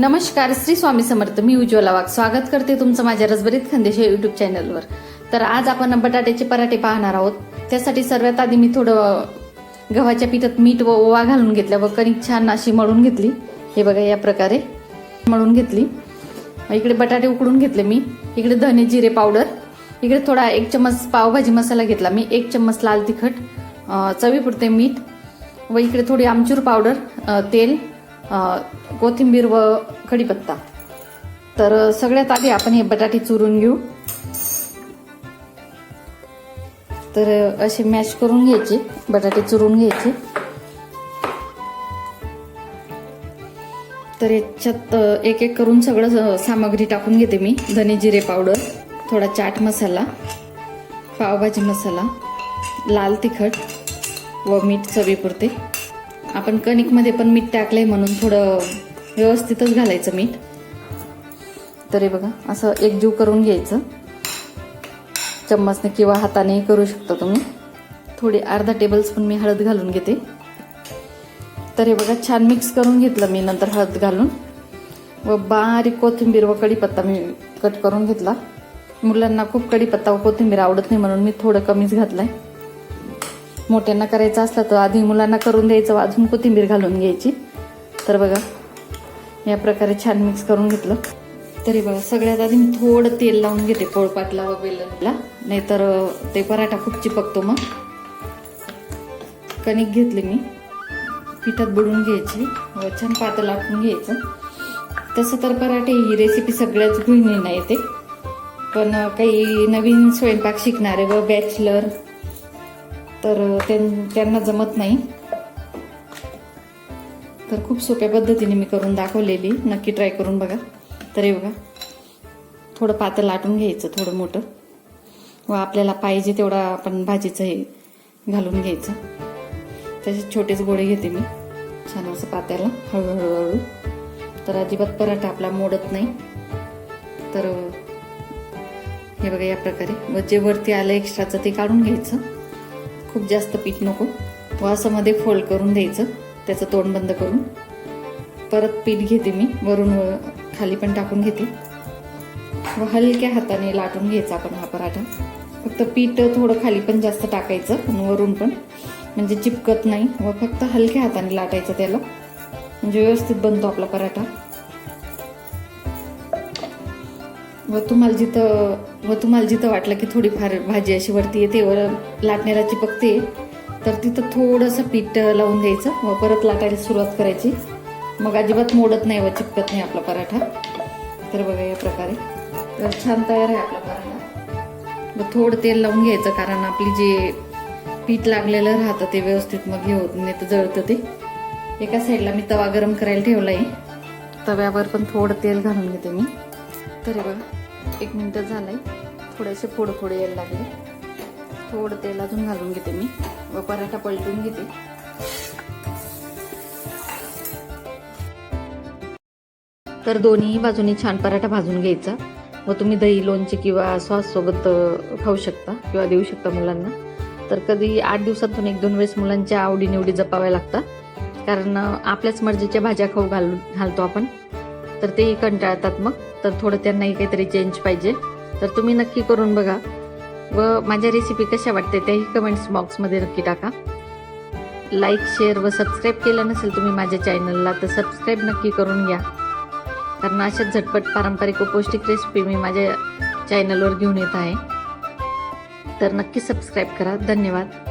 नमस्कार श्री स्वामी समर्थ मी उज्ज्वला वाघ. स्वागत करते तुमचं माझ्या रसभरीत खंदेश युट्यूब चॅनलवर तर आज आपण बटाट्याचे पराठे पाहणार आहोत. त्यासाठी सर्वात आधी मी थोडं गव्हाच्या पिठात मीठ व ओवा घालून घेतल्या व कणिक छान अशी मळून घेतली. हे बघा या प्रकारे मळून घेतली. इकडे बटाटे उकडून घेतले मी. इकडे धने जिरे पावडर. इकडे थोडा एक चम्मच पावभाजी मसाला घेतला मी. एक चम्मच लाल तिखट चवीपुरते मीठ व इकडे थोडी आमचूर पावडर तेल. कोथिंबीर व कढीपत्ता. तर सगळ्यात आधी आपण हे बटाटे चुरून घेऊ. तर असे मॅश करून घ्यायचे बटाटे चुरून घ्यायचे. तर याच्यात एक एक करून सगळं सामग्री टाकून घेते मी. धने जिरे पावडर थोडा चाट मसाला पावभाजी मसाला लाल तिखट व मीठ चवीपुरते. आपण कणिकमध्ये पण मीठ टाकलंय म्हणून थोडं व्यवस्थितच घालायचं मीठ. तर हे बघा असं एकजीव करून घ्यायचं. चम्मचने किंवा हातानेही करू शकता तुम्ही. थोडी अर्धा टेबलस्पून मी हळद घालून घेते. तर हे बघा छान मिक्स करून घेतलं मी नंतर हळद घालून. व बारीक कोथिंबीर व कढीपत्ता मी कट करून घेतला. मुलांना खूप कढीपत्ता व कोथिंबीर आवडत नाही म्हणून मी थोडं कमीच घातलं आहे मोठ्यांना करायचं असलं तर आधी मुलांना करून द्यायचं व अजून कोथिंबीर घालून घ्यायची. तर बघा या प्रकारे छान मिक्स करून घेतलं. तरी बघा सगळ्यात आधी मी थोडं तेल लावून घेते पोळपाटला व बेलनला. नाहीतर ते पराठा खूप चिपकतो मग. कणिक घेतली मी. पिठात बुडून घ्यायची व छान पातळ लाटून घ्यायचं. तसं तर पराठे ही रेसिपी सगळ्याच गृहिणींना येते. पण काही नवीन स्वयंपाक शिकणारे व बॅचलर तर त्यां- त्यांना जमत नाही. तर खूप सोप्या पद्धतीने मी करून दाखवलेली. नक्की ट्राय करून बघा. तर हे बघा. थोडं पातळ लाटून घ्यायचं थोडं मोठं. व आपल्याला पाहिजे तेवढा आपण भाजीचं हे घालून घ्यायचं. तसेच छोटेच गोळे घेते मी. छान असं पात्याला हळूहळू हळू तर अजिबात पराठा आपला मोडत नाही. तर हे बघा या प्रकारे. व जे वरती आलं एक्स्ट्राचं ते काढून घ्यायचं. खूप जास्त पीठ नको. वासामध्ये फोल्ड करून द्यायचं. त्याचं तोंड बंद करून. परत पीठ घेते मी. वरून व खाली पण टाकून घेते. व हलक्या हाताने लाटून घ्यायचा आपण हा पराठा. फक्त पीठ थोडं खाली पण जास्त टाकायचं आणि वरून पण. म्हणजे चिपकत नाही. व फक्त हलक्या हाताने लाटायचं त्याला. म्हणजे व्यवस्थित बनतो आपला पराठा. व तुम्हाला जिथं व तुम्हाला जिथं वाटलं की थोडीफार भाजी अशी वरती येते वर लाटण्याला चिपकते तर तिथं थोडंसं पीठ लावून द्यायचं व परत लाटायला सुरुवात करायची. मग अजिबात मोडत नाही व चिपकत नाही आपला पराठा. तर बघा या प्रकारे. तर छान तयार आहे आपला पराठा. व थोडं तेल लावून घ्यायचं कारण आपली जे पीठ लागलेलं राहतं ते व्यवस्थित मग हे होत नाही तर जळतं ते. एका साईडला मी तवा गरम करायला ठेवला आहे तव्यावर पण थोडं तेल घालून घेते मी. तर बघा. एक मिनटं झालं आहे थोडेसे फोडफोडे फोड यायला लागले. थोडं तेल अजून घालून घेते मी. व पराठा पलटून घेते. तर दोन्ही बाजूनी छान पराठा भाजून घ्यायचा. व तुम्ही दही लोणचे किंवा सॉस सोबत खाऊ शकता किंवा देऊ शकता मुलांना. तर कधी आठ दिवसातून एक दोन वेळेस मुलांच्या आवडीनिवडी जपाव्या लागतात. कारण आपल्याच मर्जीच्या भाज्या खाऊ घालू घालतो आपण. तर तेही कंटाळतात मग. तर थोडं त्यांनाही काहीतरी चेंज पाहिजे. तर तुम्ही नक्की करून बघा. व माझ्या रेसिपी कशा वाटते त्याही कमेंट्स बॉक्समध्ये नक्की टाका. लाईक शेअर व सबस्क्राईब केलं नसेल तुम्ही माझ्या चॅनलला तर सबस्क्राईब नक्की करून घ्या. कारण अशाच झटपट पारंपरिक व पौष्टिक रेसिपी मी माझ्या चॅनलवर घेऊन येत आहे. तर नक्की सबस्क्राईब करा. धन्यवाद.